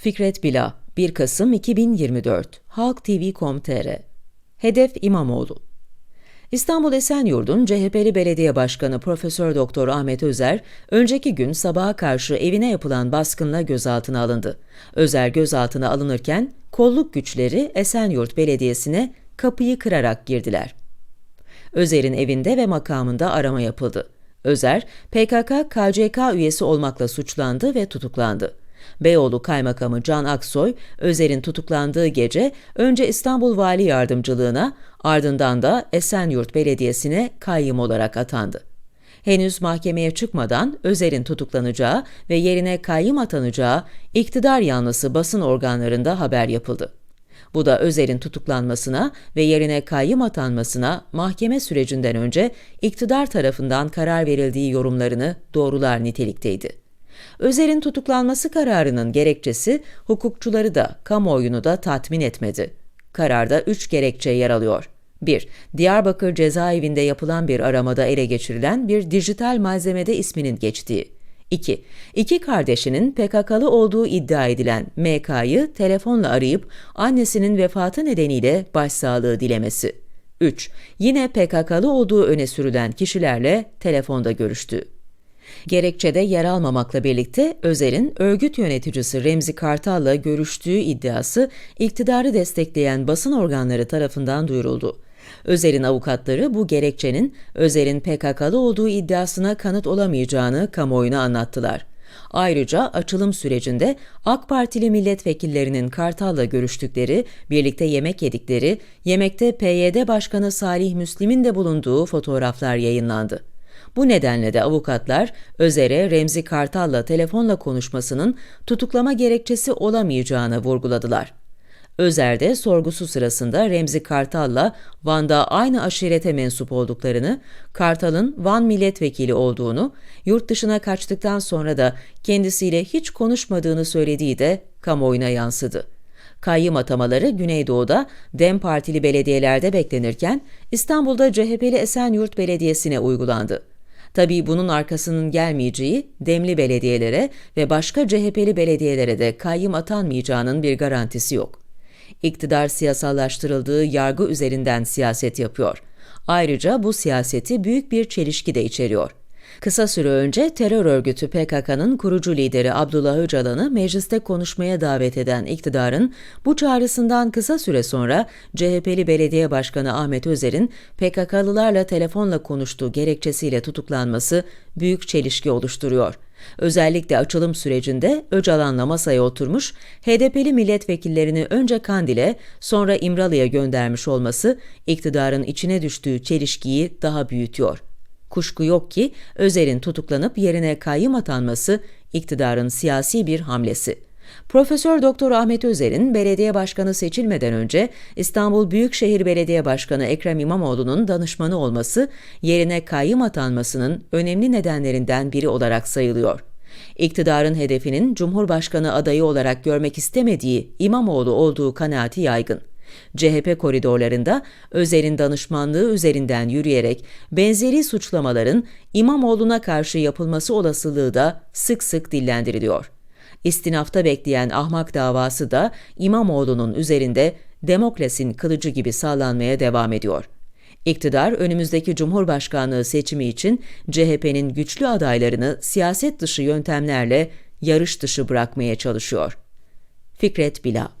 Fikret Bila, 1 Kasım 2024, Halk TV.com.tr Hedef İmamoğlu İstanbul Esenyurt'un CHP'li belediye başkanı Profesör Doktor Ahmet Özer, önceki gün sabaha karşı evine yapılan baskınla gözaltına alındı. Özer gözaltına alınırken kolluk güçleri Esenyurt Belediyesi'ne kapıyı kırarak girdiler. Özer'in evinde ve makamında arama yapıldı. Özer, PKK-KCK üyesi olmakla suçlandı ve tutuklandı. Beyoğlu Kaymakamı Can Aksoy, Özer'in tutuklandığı gece önce İstanbul Vali Yardımcılığına, ardından da Esenyurt Belediyesi'ne kayyım olarak atandı. Henüz mahkemeye çıkmadan Özer'in tutuklanacağı ve yerine kayyım atanacağı iktidar yanlısı basın organlarında haber yapıldı. Bu da Özer'in tutuklanmasına ve yerine kayyım atanmasına mahkeme sürecinden önce iktidar tarafından karar verildiği yorumlarını doğrular nitelikteydi. Özer'in tutuklanması kararının gerekçesi hukukçuları da kamuoyunu da tatmin etmedi. Kararda üç gerekçe yer alıyor. 1. Diyarbakır cezaevinde yapılan bir aramada ele geçirilen bir dijital malzemede isminin geçtiği. 2. İki kardeşinin PKK'lı olduğu iddia edilen MK'yı telefonla arayıp annesinin vefatı nedeniyle başsağlığı dilemesi. 3. Yine PKK'lı olduğu öne sürülen kişilerle telefonda görüştüğü. Gerekçede yer almamakla birlikte Özer'in örgüt yöneticisi Remzi Kartal'la görüştüğü iddiası iktidarı destekleyen basın organları tarafından duyuruldu. Özer'in avukatları bu gerekçenin Özer'in PKK'lı olduğu iddiasına kanıt olamayacağını kamuoyuna anlattılar. Ayrıca açılım sürecinde AK Partili milletvekillerinin Kartal'la görüştükleri, birlikte yemek yedikleri, yemekte PYD Başkanı Salih Müslim'in de bulunduğu fotoğraflar yayınlandı. Bu nedenle de avukatlar Özer'e Remzi Kartal'la telefonla konuşmasının tutuklama gerekçesi olamayacağını vurguladılar. Özer de sorgusu sırasında Remzi Kartal'la Van'da aynı aşirete mensup olduklarını, Kartal'ın Van milletvekili olduğunu, yurt dışına kaçtıktan sonra da kendisiyle hiç konuşmadığını söylediği de kamuoyuna yansıdı. Kayyım atamaları Güneydoğu'da DEM Partili belediyelerde beklenirken İstanbul'da CHP'li Esenyurt Belediyesi'ne uygulandı. Tabii bunun arkasının gelmeyeceği Demli belediyelere ve başka CHP'li belediyelere de kayyım atanmayacağının bir garantisi yok. İktidar siyasallaştırıldığı yargı üzerinden siyaset yapıyor. Ayrıca bu siyaseti büyük bir çelişki de içeriyor. Kısa süre önce terör örgütü PKK'nın kurucu lideri Abdullah Öcalan'ı mecliste konuşmaya davet eden iktidarın bu çağrısından kısa süre sonra CHP'li belediye başkanı Ahmet Özer'in PKK'lılarla telefonla konuştuğu gerekçesiyle tutuklanması büyük çelişki oluşturuyor. Özellikle açılım sürecinde Öcalan'la masaya oturmuş, HDP'li milletvekillerini önce Kandil'e sonra İmralı'ya göndermiş olması iktidarın içine düştüğü çelişkiyi daha büyütüyor. Kuşku yok ki Özer'in tutuklanıp yerine kayyım atanması iktidarın siyasi bir hamlesi. Profesör Doktor Ahmet Özer'in belediye başkanı seçilmeden önce İstanbul Büyükşehir Belediye Başkanı Ekrem İmamoğlu'nun danışmanı olması yerine kayyım atanmasının önemli nedenlerinden biri olarak sayılıyor. İktidarın hedefinin Cumhurbaşkanı adayı olarak görmek istemediği İmamoğlu olduğu kanaati yaygın. CHP koridorlarında Özer'in danışmanlığı üzerinden yürüyerek benzeri suçlamaların İmamoğlu'na karşı yapılması olasılığı da sık sık dillendiriliyor. İstinafta bekleyen ahmak davası da İmamoğlu'nun üzerinde Demokras'in kılıcı gibi sağlanmaya devam ediyor. İktidar önümüzdeki Cumhurbaşkanlığı seçimi için CHP'nin güçlü adaylarını siyaset dışı yöntemlerle yarış dışı bırakmaya çalışıyor. Fikret Bila